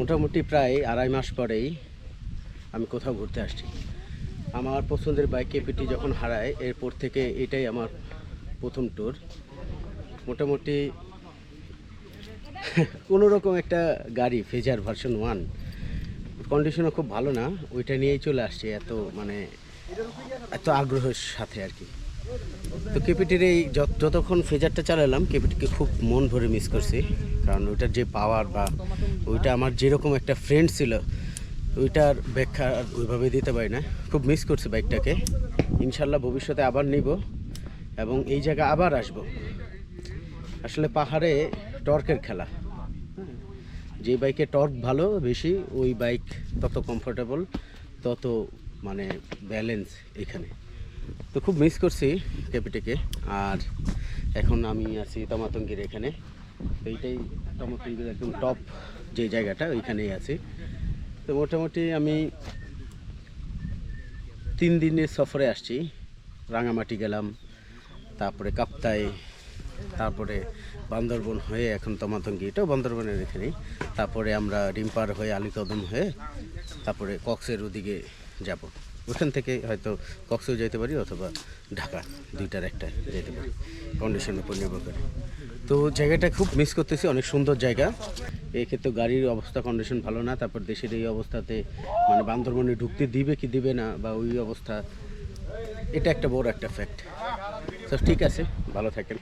মোটামুটি প্রায় আড়াই মাস পরেই আমি কোথাও ঘুরতে আসছি। আমার পছন্দের বাইক কেপিটি যখন হারায়, এরপর থেকে এটাই আমার প্রথম ট্যুর মোটামুটি কোনো রকম একটা গাড়ি ফেজার ভার্সন ওয়ান কন্ডিশনও খুব ভালো না। ওইটা নিয়েই চলে আসছে এত মানে এত আগ্রহের সাথে আর কি। তো কেপিটির এই যত- যতক্ষণ ফেজারটা চালালাম, কেপিটিকে খুব মন ভরে মিস করছি। কারণ ওইটার যে পাওয়ার বা ওইটা আমার যেরকম একটা ফ্রেন্ড ছিল, ওইটার ব্যাখ্যা ওইভাবে দিতে পারি না। খুব মিস করছি বাইকটাকে ইনশাল্লাহ ভবিষ্যতে আবার নিব এবং এই জায়গা আবার আসব। আসলে পাহাড়ে টর্কের খেলা। যে বাইকে টর্ক ভালো, বেশি, ওই বাইক তত কমফোর্টেবল তত মানে ব্যালেন্স এখানে। তো খুব মিস করছি ক্যাপিটিকে আর এখন আমি আছি তমাতঙ্গির এখানে। তো এইটাই তমাতঙ্গির একদম টপ যে জায়গাটা, ওইখানেই আছি। তো মোটামুটি আমি তিন দিনের সফরে আসছি। রাঙামাটি গেলাম, তারপরে কাপ্তাই, তারপরে বান্দরবন হয়ে এখন তমাতঙ্গি। এটাও বান্দরবনের এখানেই। তারপরে আমরা রিম্পার হয়ে আলিকদম হয়ে, তারপরে কক্সের ওদিকে যাব। ওখান থেকে হয়তো কক্সেও যেতে পারি অথবা ঢাকা দুইটার একটা যেতে পারি কন্ডিশনের উপর নির্ভর করে। তো জায়গাটা খুব মিস করতেছি, অনেক সুন্দর জায়গা। এই ক্ষেত্রে গাড়ির অবস্থা কন্ডিশন ভালো না, তারপর দেশের এই অবস্থাতে মানে বান্দরবনে ঢুকতে দিবে কি দিবে না বা ওই অবস্থা, এটা একটা বড় একটা ফ্যাক্ট তো ঠিক আছে, ভালো থাকেন।